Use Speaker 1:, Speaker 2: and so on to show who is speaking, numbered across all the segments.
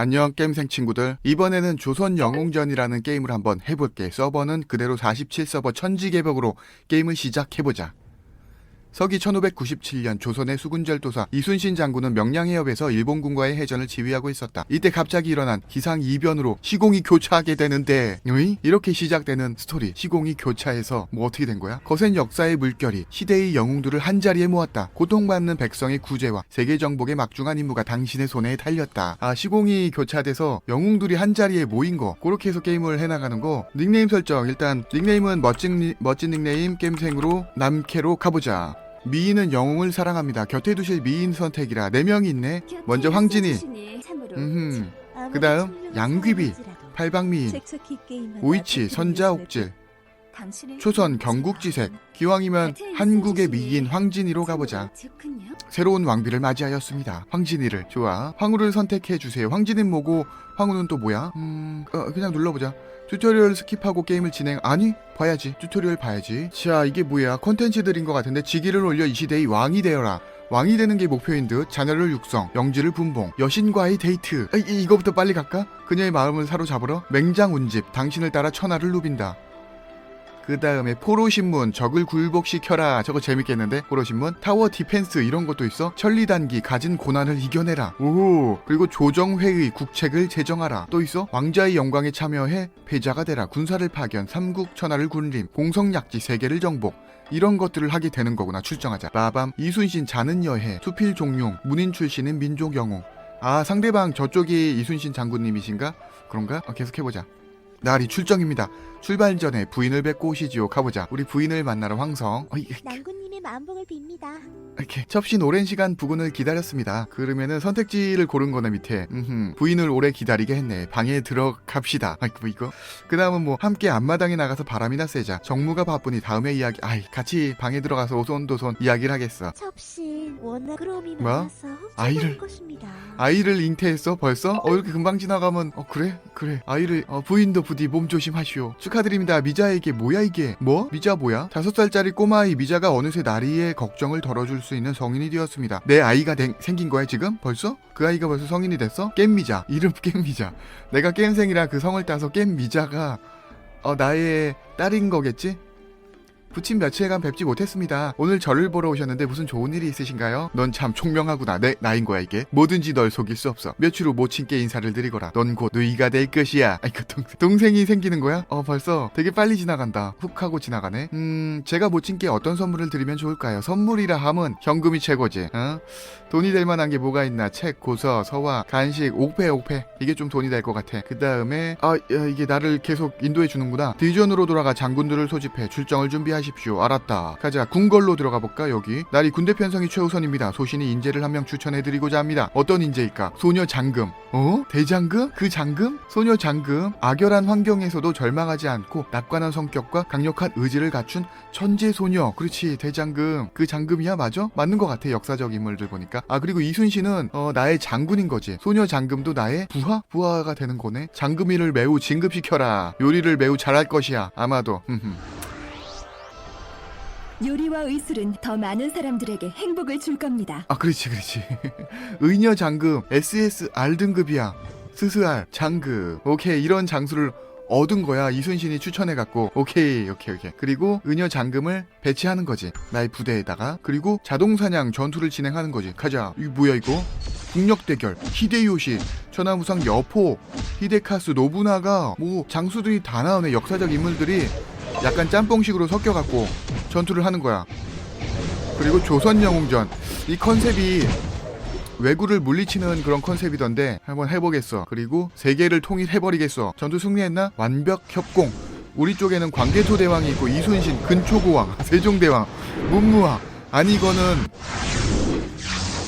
Speaker 1: 안녕 게임생 친구들. 이번에는 조선 영웅전이라는 게임을 한번 해볼게. 서버는 그대로 47서버 천지개벽으로 게임을 시작해보자 서기 1597년 조선의 수군절 도사 이순신 장군은 명량해협에서 일본군과의 해전을 지휘하고 있었다. 이때 갑자기 일어난 기상 이변으로 시공이 교차하게 되는데 으이? 이렇게 시작되는 스토리 시공이 교차해서 뭐 어떻게 된 거야? 거센 역사의 물결이 시대의 영웅들을 한자리에 모았다. 고통받는 백성의 구제와 세계 정복의 막중한 임무가 당신의 손에 달렸다. 아 시공이 교차돼서 영웅들이 한자리에 모인 거 그렇게 해서 게임을 해나가는 거 닉네임 설정 일단 닉네임은 멋진, 니- 멋진 닉네임 게임생으로 남캐로 가보자. 미인은 영웅을 사랑합니다. 곁에 두실 미인 선택이라 4명이 있네. 먼저 황진이, 음흠. 그다음 양귀비, 팔방미인, 오이치, 선자옥질, 초선 경국지색, 기왕이면 한국의 미인 황진이로 가보자. 새로운 왕비를 맞이하였습니다. 황진이를 좋아. 황후를 선택해 주세요. 황진이는 뭐고 황후는 또 뭐야? 음, 어, 그냥 눌러보자. 튜토리얼 스킵하고 게임을 진행. 아니, 봐야지. 튜토리얼 봐야지. 자, 이게 뭐야? 콘텐츠들인 것 같은데 지기를 올려 이 시대의 왕이 되어라. 왕이 되는 게 목표인 듯 자녀를 육성, 영지를 분봉, 여신과의 데이트. 아, 이, 이거부터 빨리 갈까? 그녀의 마음을 사로잡으러 맹장 운집, 당신을 따라 천하를 누빈다. 그 다음에 포로신문 적을 굴복시켜라. 저거 재밌겠는데? 포로신문? 타워 디펜스 이런 것도 있어? 천리단기 가진 고난을 이겨내라. 오 그리고 조정회의 국책을 제정하라. 또 있어? 왕자의 영광에 참여해 패자가 되라. 군사를 파견 삼국 천하를 군림 공성약지 세계를 정복. 이런 것들을 하게 되는 거구나. 출정하자. 빠밤 이순신 자는 여해. 수필 종용 문인 출신은 민족 영웅. 아 상대방 저쪽이 이순신 장군님이신가? 그런가? 어, 계속 해보자 날이 출정입니다. 출발 전에 부인을 뵙고 오시지요. 가보자. 우리 부인을 만나러 황성. 어이,
Speaker 2: 난군님의 만복을 빕니다.
Speaker 1: 이렇게 첩신 오랜 시간 부근을 기다렸습니다. 그러면은 선택지를 고른 거네 밑에. 음흠. 부인을 오래 기다리게 했네. 방에 들어갑시다. 아이고 뭐 이거. 그 다음은 뭐 함께 앞마당에 나가서 바람이나 쐬자. 정무가 바쁘니 다음에 이야기. 아이 같이 방에 들어가서 오손도손 이야기를 하겠어.
Speaker 2: 첩신 워낙 그럼이
Speaker 1: 뭐?
Speaker 2: 많아서
Speaker 1: 아이를-
Speaker 2: 것입니다.
Speaker 1: 아이를 잉태했어 벌써? 어 이렇게 금방 지나가면 어 그래? 그래. 아이를 어, 부인도 부디 몸 조심하시오. 축하드립니다. 미자에게 뭐야 이게? 뭐? 미자 뭐야? 다섯 살짜리 꼬마아이 미자가 어느새 나리의 걱정을 덜어줄 수 있는 성인이 되었습니다. 내 아이가 된- 생긴 거야 지금? 벌써? 그 아이가 벌써 성인이 됐어? 깻미자. 이름 깻미자. 내가 깻생이라 그 성을 따서 깻미자가 어 나의 딸인 거겠지 부친 며칠간 뵙지 못했습니다. 오늘 저를 보러 오셨는데 무슨 좋은 일이 있으신가요? 넌 참 총명하구나. 내 나인 거야 이게. 뭐든지 널 속일 수 없어. 며칠 후 모친께 인사를 드리거라. 넌곧 누이가 될 것이야. 아이고 동, 동생 이 생기는 거야? 어 벌써 되게 빨리 지나간다. 훅 하고 지나가네. 음 제가 모친께 어떤 선물을 드리면 좋을까요? 선물이라 함은 현금이 최고지. 어? 돈이 될 만한 게 뭐가 있나? 책, 고서, 서화, 간식, 옥패, 옥패. 이게 좀 돈이 될 것 같아. 그 다음에 아 야, 이게 나를 계속 인도해 주는구나. 디전으로 돌아가 장군들을 소집해 출정을 준비하 십시오. 알았다. 가자. 궁궐로 들어가 볼까 여기. 날이 군대 편성이 최우선입니다. 소신이 인재를 한 명 추천해 드리고자 합니다. 어떤 인재일까? 소녀 장금. 어? 대장금? 그 장금? 소녀 장금. 악열한 환경에서도 절망하지 않고 낙관한 성격과 강력한 의지를 갖춘 천재 소녀. 그렇지. 대장금. 그 장금이야 맞아? 맞는 것 같아. 역사적 인물들 보니까. 아 그리고 이순신은 어, 나의 장군인 거지. 소녀 장금도 나의 부하? 부하가 되는 거네. 장금이를 매우 진급시켜라. 요리를 매우 잘할 것이야. 아마도.
Speaker 3: 요리와 의술은 더 많은 사람들에게 행복을 줄 겁니다.
Speaker 1: 아 그렇지 그렇지. 의녀 장급 SS R 등급이야. 스스알 장급 오케이 이런 장수를 얻은 거야. 이순신이 추천해갖고. 오케이 오케이 오케이. 그리고 의녀 장금을 배치하는 거지. 나의 부대에다가. 그리고 자동사냥 전투를 진행하는 거지. 가자. 이거 뭐야 이거? 국력 대결. 히데요시. 천하무상 여포. 히데카스 노부나가 뭐 장수들이 다 나오네. 역사적 인물들이 약간 짬뽕식으로 섞여갖고 전투를 하는 거야 그리고 조선 영웅전 이 컨셉이 외구를 물리치는 그런 컨셉이던데 한번 해보겠어. 그리고 세계를 통일해버리겠어. 전투 승리했나? 완벽 협공. 우리 쪽에는 광개토 대왕이 있고 이순신, 근초고왕, 세종대왕, 문무왕. 아니 이거는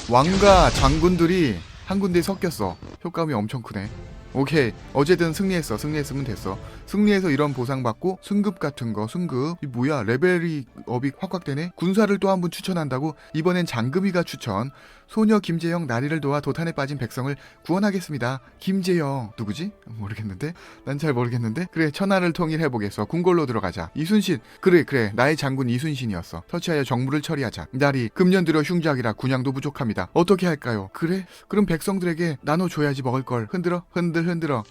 Speaker 1: 왕과 장군들이 한 군데 섞였어. 효과음이 엄청 크네. 오케이. 어제든 승리했어. 승리했으면 됐어. 승리해서 이런 보상받고 승급 같은 거 승급 이 뭐야 레벨이 업이 확확 되네 군사를 또한분 추천한다고 이번엔 장금이가 추천 소녀 김재영 나리를 도와 도탄에 빠진 백성을 구원하겠습니다. 김재영. 누구지? 모르겠는데? 난 잘 모르겠는데? 그래 천하를 통일해보겠어. 궁궐로 들어가자. 이순신. 그래 그래. 나의 장군 이순신이었어. 터치하여 정무를 처리하자. 나리 금년 들어 흉작이라 군량도 부족합니다. 어떻게 할까요? 그래? 그럼 백성들에게 나눠줘야지 먹을 걸. 흔들어? 흔들 흔들어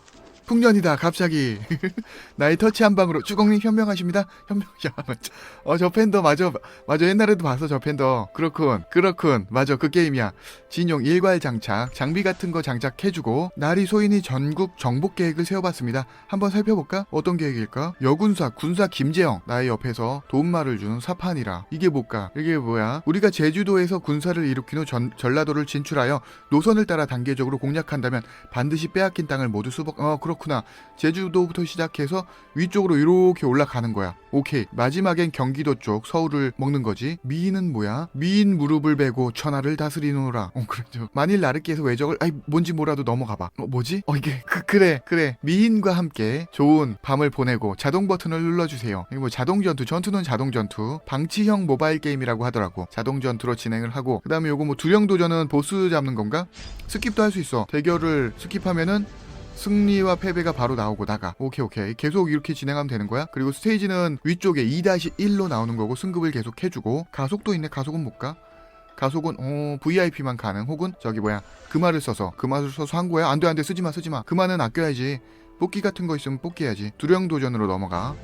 Speaker 1: 풍년이다. 갑자기. 나의 터치 한 방으로. 주공님 현명하십니다. 현명 어저 팬더 맞아. 맞아. 옛날에도 봤어 저 팬더. 그렇군 그렇군. 맞아 그 게임이야. 진용 일괄 장착. 장비 같은 거 장착해주고 나리 소인이 전국 정복 계획을 세워봤습니다. 한번 살펴볼까? 어떤 계획일까? 여군사 군사 김재영. 나의 옆에서 도움말을 주는 사판이라. 이게 뭘까? 이게 뭐야? 우리가 제주도에서 군사를 일으킨 후 전, 전라도를 진출하여 노선을 따라 단계적으로 공략한다면 반드시 빼앗긴 땅을 모두 수복 어 그렇 구나. 제주도부터 시작해서 위쪽으로 이렇게 올라가는 거야. 오케이. 마지막엔 경기도 쪽 서울을 먹는 거지. 미인은 뭐야? 미인 무릎을 베고 천하를 다스리노라. 어 그렇죠. 만일 나르키에서 외적을 아이 뭔지 몰라도 넘어가 봐. 어 뭐지? 어 이게 그, 그래 그래. 미인과 함께 좋은 밤을 보내고 자동 버튼을 눌러 주세요. 이거 뭐 자동 전투 전투는 자동 전투. 방치형 모바일 게임이라고 하더라고. 자동 전투로 진행을 하고 그 다음에 요거 뭐 두령 도전은 보스 잡는 건가? 스킵도 할 수 있어. 대결을 스킵하면은 승리와 패배가 바로 나오고 나가. 오케이 오케이. 계속 이렇게 진행하면 되는 거야. 그리고 스테이지는 위쪽에 2-1로 나오는 거고 승급을 계속 해주고 가속도 있네. 가속은 못 가. 가속은 어 VIP만 가능. 혹은 저기 뭐야 금화를 써서 금화를 써서 한 거야. 안돼 안돼 쓰지 마 쓰지 마. 금화는 아껴야지. 뽑기 같은 거 있으면 뽑기해야지. 두령 도전으로 넘어가.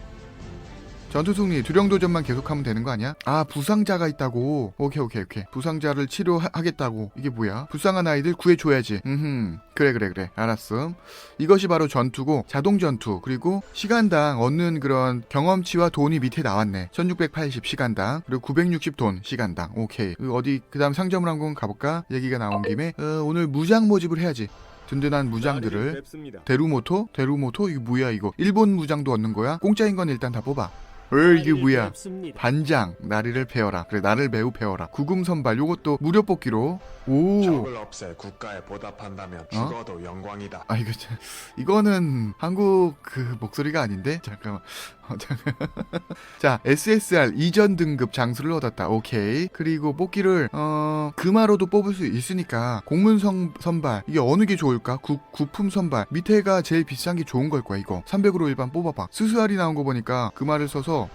Speaker 1: 전투 승리 두령 도전만 계속하면 되는 거 아니야? 아 부상자가 있다고. 오케이 오케이 오케이. 부상자를 치료하겠다고. 이게 뭐야? 불쌍한 아이들 구해줘야지. 음 그래 그래 그래. 알았음. 이것이 바로 전투고 자동 전투 그리고 시간당 얻는 그런 경험치와 돈이 밑에 나왔네. 1680 시간당 그리고 960 돈 시간당. 오케이. 그 어디 그다음 상점을 한번 가볼까? 얘기가 나온 김에 어, 오늘 무장 모집을 해야지. 든든한 무장들을 데루모토? 데루모토? 이게 뭐야 이거 일본 무장도 얻는 거야? 공짜인 건 일단 다 뽑아 에 이게 뭐야? 반장 나리를 베어라. 그래 나를 매우 베어라. 구금 선발 요것도 무료 뽑기로. 오.
Speaker 4: 적을 없애 국가에 보답한다면 죽어도 영광이다.
Speaker 1: 아 이거 참 이거는 한국 그 목소리가 아닌데? 잠깐만. 어, 잠깐. 자 SSR 이전 등급 장수를 얻었다. 오케이. 그리고 뽑기를 어 금화로도 뽑을 수 있으니까 공문 선, 선발. 이게 어느 게 좋을까? 구, 구품 선발. 밑에가 제일 비싼 게 좋은 걸 거야 이거. 300으로 일반 뽑아봐. 스스알이 나온 거 보니까 금화를 써서.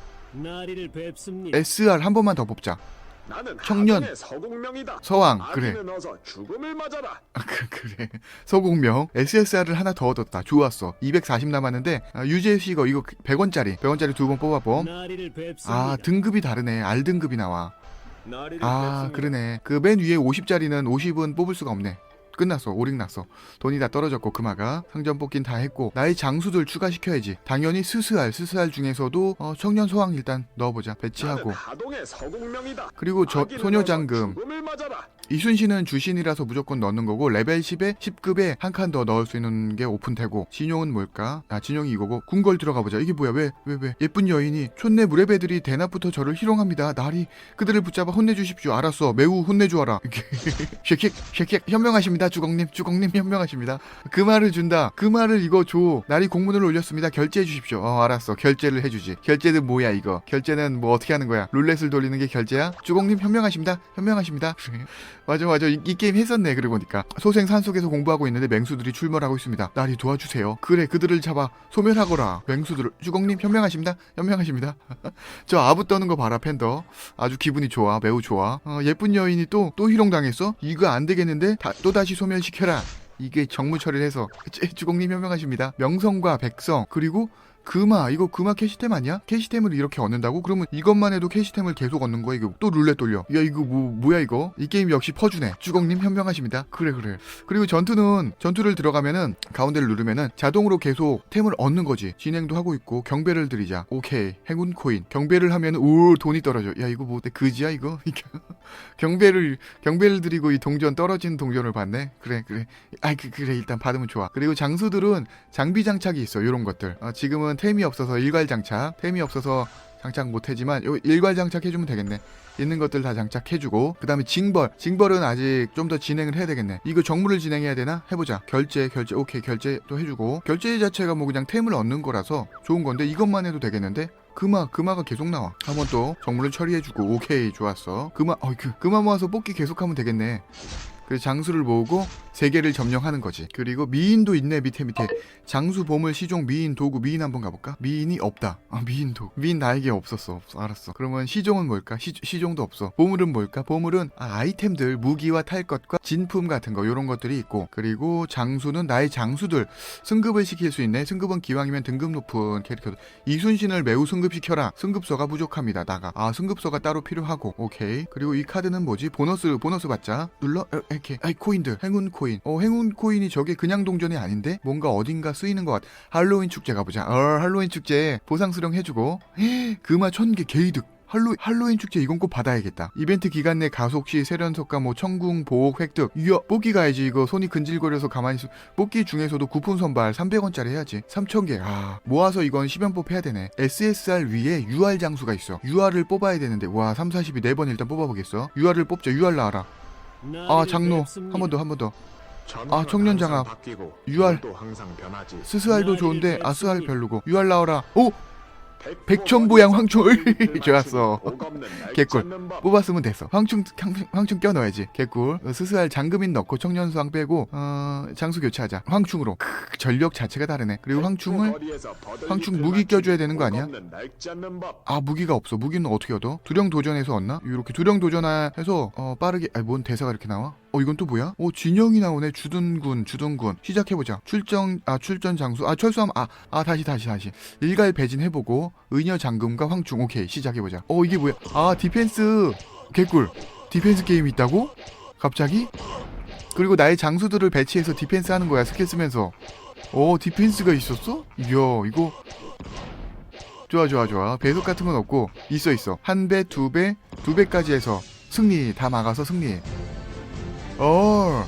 Speaker 1: SR 한 번만 더 뽑자 청년. 서왕 그래
Speaker 4: 아기는 어서 죽음을 맞아라.
Speaker 1: 아, 그, 그래. 서공명. SSR을 하나 더 얻었다. 좋았어. 240 남았는데, 아, 유재씨 이거, 이거 100원짜리. 100원짜리 두 번 뽑아봄. 아, 등급이 다르네. R 등급이 나와. 아. 그러네. 그 맨 위에 50짜리는 50은 뽑을 수가 없네. 끝났어. 오링 났어. 돈이 다 떨어졌고 금화가 상점 뽑긴 다 했고 나의 장수들 추가시켜야지. 당연히 스스알 스스알 중에서도 어, 청년 소왕 일단 넣어보자. 배치하고. 그리고 저 소녀 장금. 이순신은 주신이라서 무조건 넣는 거고 레벨 10에 10급에 한 칸 더 넣을 수 있는 게 오픈되고 진용은 뭘까? 아 진용이 이거고 궁궐 들어가 보자 이게 뭐야 왜 왜 왜, 예쁜 여인이 촌내 무례배들이 대낮부터 저를 희롱합니다 나리 그들을 붙잡아 혼내주십시오 알았어 매우 혼내주어라 이렇게 쉐킥 쉐킥 현명하십니다 주공님 주공님 현명하십니다. 그 말을 준다. 그 말을 이거 줘. 나리 공문을 올렸습니다. 결제해 주십시오. 어 알았어. 결제를 해주지. 결제는 뭐야 이거? 결제는 뭐 어떻게 하는 거야? 룰렛을 돌리는 게 결제야? 주공님 현명하십니다. 현명하십니다. 맞아 맞아. 이, 이 게임 했었네 그러고 보니까. 소생 산속에서 공부하고 있는데 맹수들이 출몰하고 있습니다. 나리 도와주세요. 그래 그들을 잡아 소멸하거라. 맹수들을. 주공님 현명하십니다. 현명하십니다. 저 아부 떠는 거 봐라 팬더. 아주 기분이 좋아 매우 좋아. 어, 예쁜 여인이 또 또 희롱당했어? 이거 안 되겠는데? 다, 또 다시 소멸시켜라. 이게 정무 처리를 해서 제- 주공님 현명하십니다. 명성과 백성 그리고 금화 이거 금화 캐시템 아니야? 캐시템을 이렇게 얻는다고? 그러면 이것만 해도 캐시템을 계속 얻는 거야? 이거 또 룰렛 돌려. 야 이거 뭐 뭐야 이거? 이 게임 역시 퍼주네. 주공님 현명하십니다. 그래 그래. 그리고 전투는 전투를 들어가면은 가운데를 누르면은 자동으로 계속 템을 얻는 거지. 진행도 하고 있고 경배를 드리자. 오케이. 행운 코인. 경배를 하면 오 돈이 떨어져. 야 이거 뭐 그지야 이거? 경배를 경배를 드리고 이 동전 떨어진 동전을 받네? 그래 그래. 아이 그, 그래. 일단 받으면 좋아. 그리고 장수들은 장비 장착이 있어 이런 것들. 어, 지금은 템이 없어서 일괄 장착 템이 없어서 장착 못하지만 요 일괄 장착해주면 되겠네. 있는 것들 다 장착해주고 그 다음에 징벌 징벌은 아직 좀 더 진행을 해야 되겠네. 이거 정물을 진행해야 되나? 해보자. 결제 결제 오케이 결제도 해주고. 결제 자체가 뭐 그냥 템을 얻는 거라서 좋은 건데 이것만 해도 되겠는데? 금화 금화가 계속 나와. 한번 또 정물을 처리해주고. 오케이 좋았어. 금화 어이 그 금화 모아서 뽑기 계속하면 되겠네 그래서 장수를 모으고 세 개를 점령하는 거지. 그리고 미인도 있네 밑에 밑에 장수 보물 시종 미인 도구 미인 한번 가볼까? 미인이 없다. 아 미인 도구 미인 나에게 없었어. 없어. 알았어. 그러면 시종은 뭘까? 시, 시종도 없어. 보물은 뭘까? 보물은 아, 아이템들 무기와 탈 것과 진품 같은 거 요런 것들이 있고 그리고 장수는 나의 장수들 승급을 시킬 수 있네. 승급은 기왕이면 등급 높은 캐릭터 이순신을 매우 승급시켜라. 승급서가 부족합니다. 나가. 아 승급서가 따로 필요하고 오케이. 그리고 이 카드는 뭐지? 보너스 보너스 받자. 눌러 어, 이렇게. 아이 코인들 행운 코인. 어 행운 코인이 저게 그냥 동전이 아닌데 뭔가 어딘가 쓰이는 것 같. 할로윈 축제 가보자. 어 할로윈 축제 보상 수령 해주고 금화 천 개 개이득. 할로, 할로윈 축제 이건 꼭 받아야겠다. 이벤트 기간 내 가속 시 세련석과 뭐 청궁 보호 획득. 이야 뽑기 가야지 이거 손이 근질거려서 가만히 있어. 뽑기 중에서도 쿠폰 선발 300원짜리 해야지. 3000개. 아 모아서 이건 10연법 해야 되네. SSR 위에 UR 장수가 있어. UR을 뽑아야 되는데 와 3, 40이 4번 일단 뽑아보겠어. UR을 뽑자. UR 나와라. 아 장로 한 번 더 한 번 더. 아, 청년
Speaker 4: 항상 변하지.
Speaker 1: 스스알도 좋은데 아스알 별로고 UR 나와라. 오 백천보양 황충 좋았어. 개꿀. 뽑았으면 됐어. 황충 황충, 황충 껴 넣어야지. 개꿀. 어, 스스알 장금인 넣고 청년수왕 빼고 어, 장수 교체하자. 황충으로. 크, 전력 자체가 다르네. 그리고 황충을 황충 무기 껴줘야 되는 거 아니야? 아 무기가 없어. 무기는 어떻게 얻어? 두령 도전에서 얻나? 이렇게 두령 도전해서 어, 빠르게. 아뭔 대사가 이렇게 나와? 어 이건 또 뭐야? 어 진영이 나오네. 주둔군 주둔군. 시작해보자. 출정 아 출전 장수 아 철수함 아아 다시 다시 다시. 일갈 배진 해보고 의녀 장금과 황충 오케이 시작해보자. 어 이게 뭐야? 아 디펜스 개꿀. 디펜스 게임이 있다고? 갑자기? 그리고 나의 장수들을 배치해서 디펜스 하는 거야 스킬 쓰면서. 어 디펜스가 있었어? 이야 이거 좋아 좋아 좋아 배속 같은 건 없고 있어 있어 한 배 두 배 두 배까지 해서 승리 다 막아서 승리 어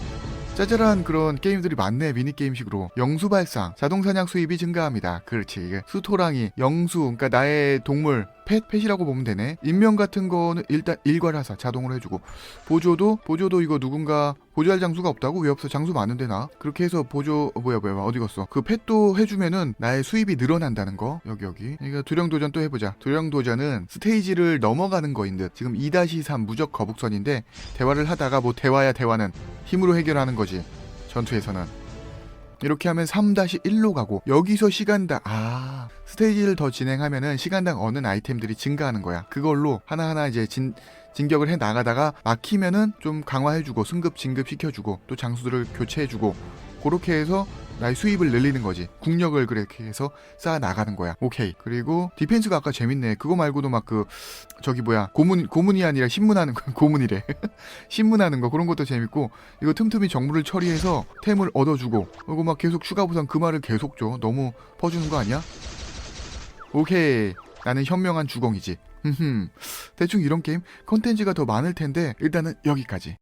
Speaker 1: 짜잘한 그런 게임들이 많네 미니게임식으로. 영수 발상 자동 사냥 수입이 증가합니다. 그렇지. 이게 수토랑이 영수 그러니까 나의 동물 펫 펫이라고 보면 되네. 인명 같은 거는 일단 일괄하사 자동으로 해주고. 보조도 보조도 이거 누군가 보조할 장수가 없다고? 왜 없어? 장수 많은데 나? 그렇게 해서 보조 어, 뭐야 뭐야 어디 갔어? 그 펫도 해주면은 나의 수입이 늘어난다는 거? 여기 여기. 이거 두령 도전 또 해보자. 두령 도전은 스테이지를 넘어가는 거인 듯. 지금 2-3 무적 거북선인데 대화를 하다가 뭐 대화야 대화는 힘으로 해결하는 거지. 전투에서는. 이렇게 하면 3-1로 가고 여기서 시간당 아 스테이지를 더 진행하면은 시간당 얻는 아이템들이 증가하는 거야. 그걸로 하나하나 이제 진 진격을 해 나가다가 막히면은 좀 강화해주고 승급 진급 시켜주고 또 장수들을 교체해주고 그렇게 해서 나의 수입을 늘리는 거지. 국력을 그렇게 해서 쌓아 나가는 거야. 오케이. 그리고 디펜스가 아까 재밌네. 그거 말고도 막 그 저기 뭐야. 고문 고문이 아니라 신문하는 거 고문이래. 신문하는 거. 그런 것도 재밌고 이거 틈틈이 정보를 처리해서 템을 얻어주고 그리고 막 계속 추가 보상 그 말을 계속 줘. 너무 퍼주는 거 아니야? 오케이. 나는 현명한 주공이지. 대충 이런 게임. 컨텐츠가 더 많을 텐데 일단은 여기까지